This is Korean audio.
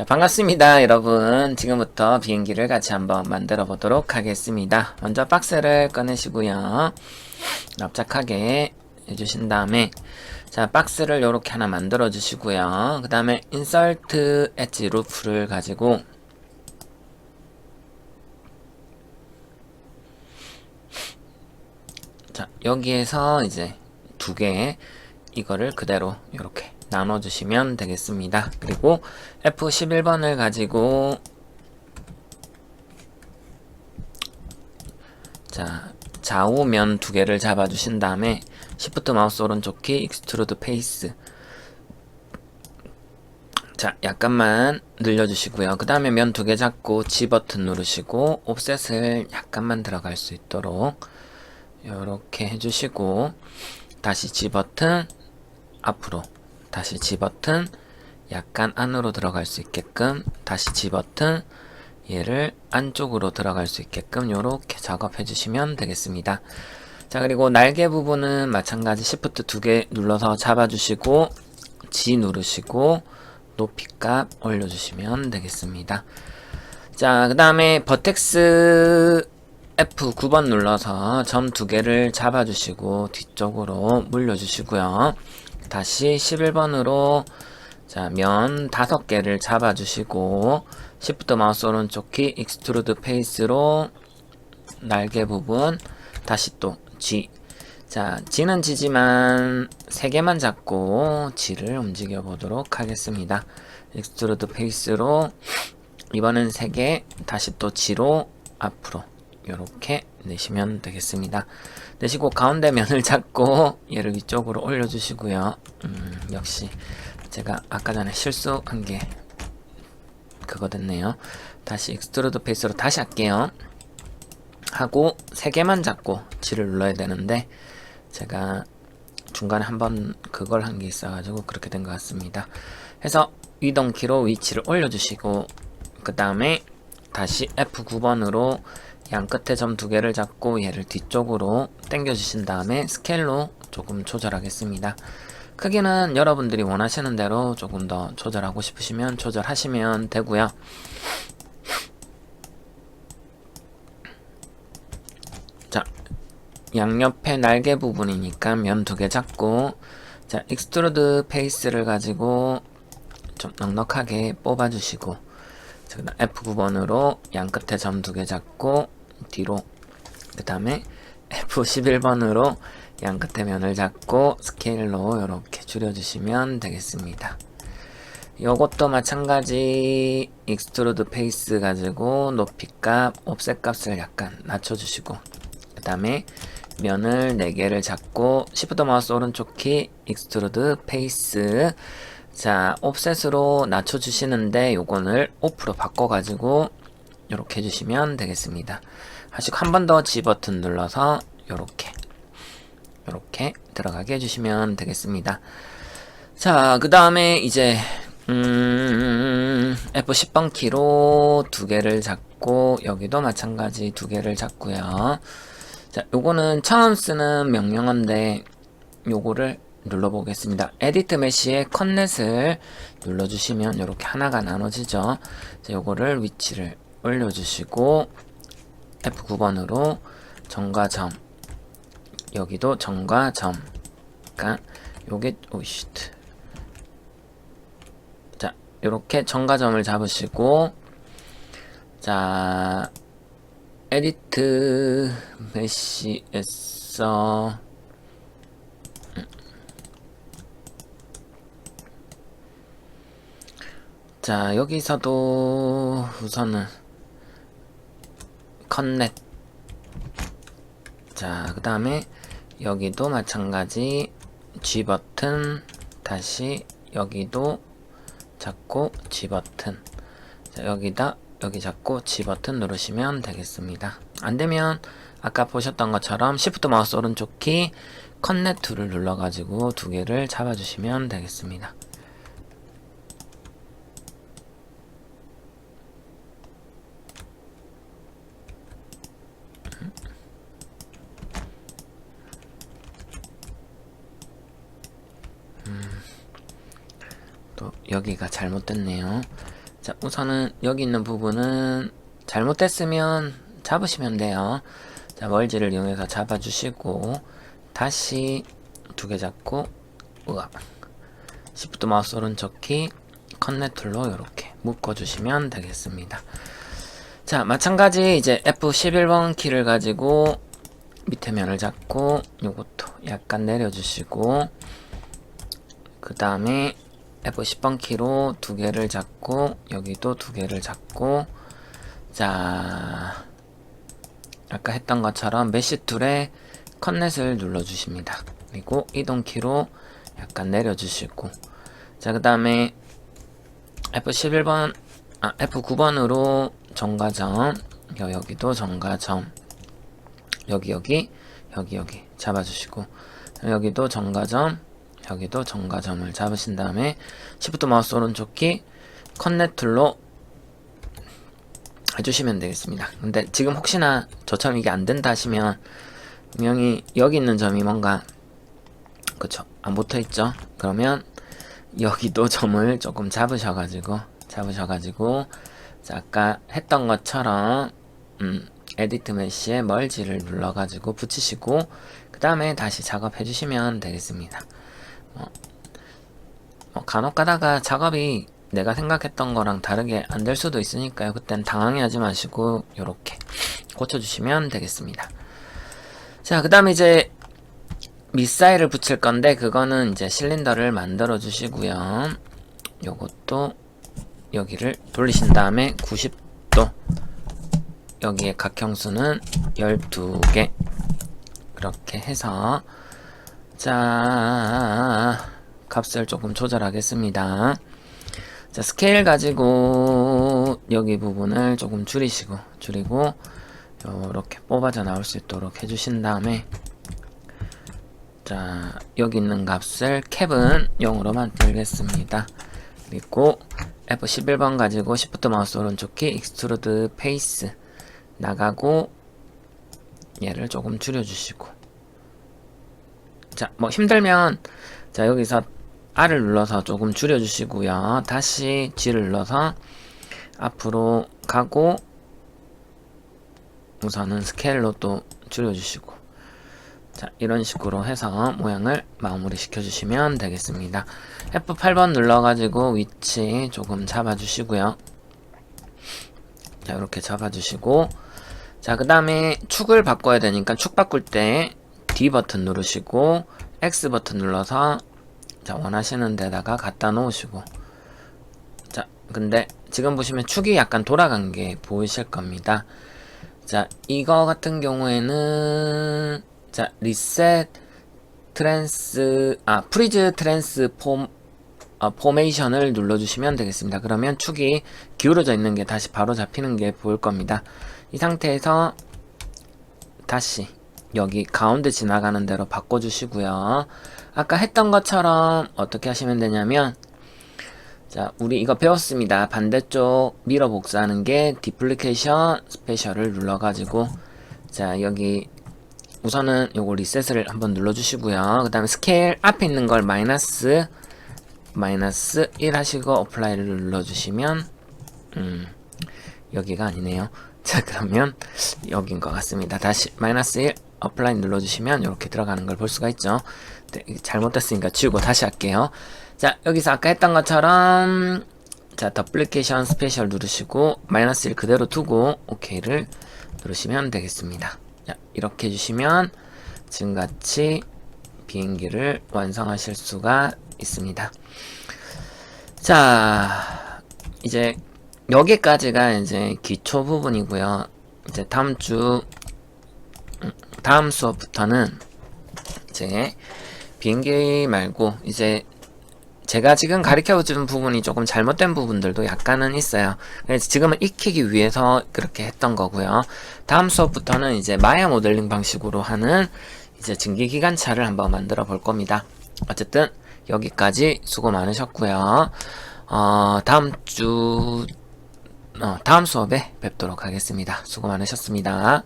자, 반갑습니다, 여러분. 지금부터 비행기를 같이 한번 만들어 보도록 하겠습니다. 먼저 박스를 꺼내시고요. 납작하게 해주신 다음에, 자, 박스를 이렇게 하나 만들어 주시고요. 그 다음에 인설트 엣지 루프를 가지고, 자, 여기에서 이제 두 개, 이거를 그대로 이렇게 나눠주시면 되겠습니다. 그리고 F11번을 가지고 자 좌우면 두 개를 잡아주신 다음에 Shift 마우스 오른쪽 키 익스트루드 페이스 자 약간만 늘려주시고요. 그 다음에 면 두 개 잡고 G 버튼 누르시고 옵셋을 약간만 들어갈 수 있도록 이렇게 해주시고 다시 G 버튼 앞으로 다시 G 버튼 약간 안으로 들어갈 수 있게끔 다시 G 버튼 얘를 안쪽으로 들어갈 수 있게끔 이렇게 작업해 주시면 되겠습니다. 자 그리고 날개 부분은 마찬가지 Shift 두개 눌러서 잡아주시고 G 누르시고 높이값 올려주시면 되겠습니다. 자 그 다음에 버텍스 F9번 눌러서 점 두 개를 잡아주시고 뒤쪽으로 물려주시고요. 다시 11번으로. 자, 면 다섯 개를 잡아주시고 Shift 마우스 오른쪽 키 익스트루드 페이스로 날개 부분 다시 또 G 자, G는 G지만 세 개만 잡고 G를 움직여 보도록 하겠습니다. 익스트루드 페이스로 이번엔 세개 다시 또 G로 앞으로 이렇게 내시면 되겠습니다. 내시고 가운데 면을 잡고 얘를 위쪽으로 올려주시고요. 음, 역시 제가 아까 전에 실수한 게 그거 됐네요. 다시 익스트루드 페이스로 다시 할게요. 하고 세 개만 잡고 G를 눌러야 되는데 제가 중간에 한번 그걸 한 게 있어가지고 그렇게 된 것 같습니다. 해서 이동키로 위치를 올려주시고 그 다음에 다시 F9번으로 양 끝에 점 두 개를 잡고 얘를 뒤쪽으로 당겨 주신 다음에 스케일로 조금 조절하겠습니다. 크기는 여러분들이 원하시는 대로 조금 더 조절하고 싶으시면 조절하시면 되고요. 자, 양옆에 날개 부분이니까 면 두 개 잡고 자, 익스트루드 페이스를 가지고 좀 넉넉하게 뽑아 주시고 F9번으로 양 끝에 점 두 개 잡고 뒤로 그 다음에 F11번으로 양 끝에 면을 잡고 스케일로 이렇게 줄여주시면 되겠습니다. 요것도 마찬가지 익스트루드 페이스 가지고 높이값, 옵셋 값을 약간 낮춰주시고 그 다음에 면을 4개를 잡고 시프트 마우스 오른쪽 키 익스트루드 페이스 자 옵셋으로 낮춰주시는데 요거를 오프로 바꿔가지고 이렇게 해주시면 되겠습니다. 하시고 한번 더 G 버튼 눌러서 요렇게 요렇게 들어가게 해주시면 되겠습니다. 자, 그 다음에 이제 음, F10번 키로 두 개를 잡고 여기도 마찬가지 두 개를 잡고요. 자, 요거는 처음 쓰는 명령어인데 요거를 눌러보겠습니다. 에디트 메시의 컷넷을 눌러주시면 이렇게 하나가 나눠지죠. 자, 요거를 위치를 올려주시고 F9번으로 점과 점. 여기도 점과 점. 그러니까 요게 오이씨 자 요렇게 점과 점을 잡으시고 자 에디트 메시에서 자 여기서도 우선은 컨넷 자 그 다음에 여기도 마찬가지 G 버튼 다시 여기도 잡고 G 버튼. 자 여기다 여기 잡고 G 버튼 누르시면 되겠습니다. 안되면 아까 보셨던 것처럼 Shift 마우스 오른쪽 키 컨넷 툴을 눌러가지고 두 개를 잡아주시면 되겠습니다 또 여기가 잘못됐네요. 자, 우선은 여기 있는 부분은 잘못됐으면 잡으시면 돼요. 자, 멀지를 이용해서 잡아주시고, 다시 두 개 잡고, 우와. 시프트 마우스 오른쪽 키, 컨넷 툴로 이렇게 묶어주시면 되겠습니다. 자, 마찬가지 이제 F11번 키를 가지고 밑에 면을 잡고, 요것도 약간 내려주시고, 그 다음에 F10번 키로 두 개를 잡고 여기도 두 개를 잡고 자 아까 했던 것처럼 메시 툴에 컨넷을 눌러 주십니다. 그리고 이동 키로 약간 내려 주시고 자 그 다음에 F11번 아 F9번으로 정가점 여- 여기도 정가점 여기 여기 여기 여기 잡아주시고 여기도 정가점 여기도 정가점을 잡으신 다음에 시프트 마우스 오른쪽 키 컨넷 툴로 해주시면 되겠습니다. 근데 지금 혹시나 저처럼 이게 안 된다 하시면 분명히 여기 있는 점이 뭔가 그쵸 안 붙어 있죠. 그러면 여기도 점을 조금 잡으셔가지고 잡으셔가지고 자, 아까 했던 것처럼 음, 에디트 메시에 멀지를 눌러가지고 붙이시고 그 다음에 다시 작업해 주시면 되겠습니다. 뭐 간혹 가다가 작업이 내가 생각했던 거랑 다르게 안 될 수도 있으니까요. 그땐 당황해 하지 마시고 요렇게 고쳐주시면 되겠습니다. 자, 그 다음에 이제 미사일을 붙일 건데 그거는 이제 실린더를 만들어 주시고요. 요것도 여기를 돌리신 다음에 90도 여기에 각형수는 12개 그렇게 해서 자 값을 조금 조절하겠습니다. 자, 스케일 가지고 여기 부분을 조금 줄이시고 줄이고 이렇게 뽑아져 나올 수 있도록 해주신 다음에 자 여기 있는 값을 캡은 0으로 만들겠습니다. 그리고 F11번 가지고 Shift 마우스 오른쪽 키 익스트루드 페이스 나가고 얘를 조금 줄여주시고 자 뭐 힘들면 자 여기서 R을 눌러서 조금 줄여주시고요. 다시 G를 눌러서 앞으로 가고 우선은 스케일로 또 줄여주시고 자 이런 식으로 해서 모양을 마무리 시켜주시면 되겠습니다. F8번 눌러가지고 위치 조금 잡아주시고요. 자 이렇게 잡아주시고 자 그 다음에 축을 바꿔야 되니까 축 바꿀 때 D 버튼 누르시고 X 버튼 눌러서 자 원하시는 데다가 갖다 놓으시고 자 근데 지금 보시면 축이 약간 돌아간 게 보이실 겁니다 자 이거 같은 경우에는 자 리셋 트랜스 아 프리즈 트랜스폼 어, 포메이션을 눌러주시면 되겠습니다. 그러면 축이 기울어져 있는 게 다시 바로 잡히는 게 보일 겁니다. 이 상태에서 다시 여기 가운데 지나가는 대로 바꿔주시고요. 아까 했던 것처럼 어떻게 하시면 되냐면 자 우리 이거 배웠습니다. 반대쪽 밀어 복사하는 게 디플리케이션 스페셜을 눌러가지고 자 여기 우선은 요거 리셋을 한번 눌러주시고요. 그 다음에 스케일 앞에 있는 걸 마이너스 마이너스 1 하시고 어플라이를 눌러주시면 음 여기가 아니네요. 자 그러면 여긴 것 같습니다. 다시 마이너스 1 어플라이 눌러주시면 이렇게 들어가는 걸 볼 수가 있죠. 네, 잘못됐으니까 지우고 다시 할게요. 자 여기서 아까 했던 것처럼 자 더플리케이션 스페셜 누르시고 마이너스 1 그대로 두고 OK를 누르시면 되겠습니다. 자 이렇게 해주시면 지금같이 비행기를 완성하실 수가 있습니다. 자, 이제 여기까지가 이제 기초 부분이고요. 이제 다음 주 음, 다음 수업부터는 이제 비행기 말고 이제 제가 지금 가르쳐 주는 부분이 조금 잘못된 부분들도 약간은 있어요. 그래서 지금은 익히기 위해서 그렇게 했던 거고요. 다음 수업부터는 이제 마야 모델링 방식으로 하는 이제 증기 기관차를 한번 만들어 볼 겁니다. 어쨌든 여기까지 수고 많으셨고요. 어, 다음 주 어, 다음 수업에 뵙도록 하겠습니다. 수고 많으셨습니다.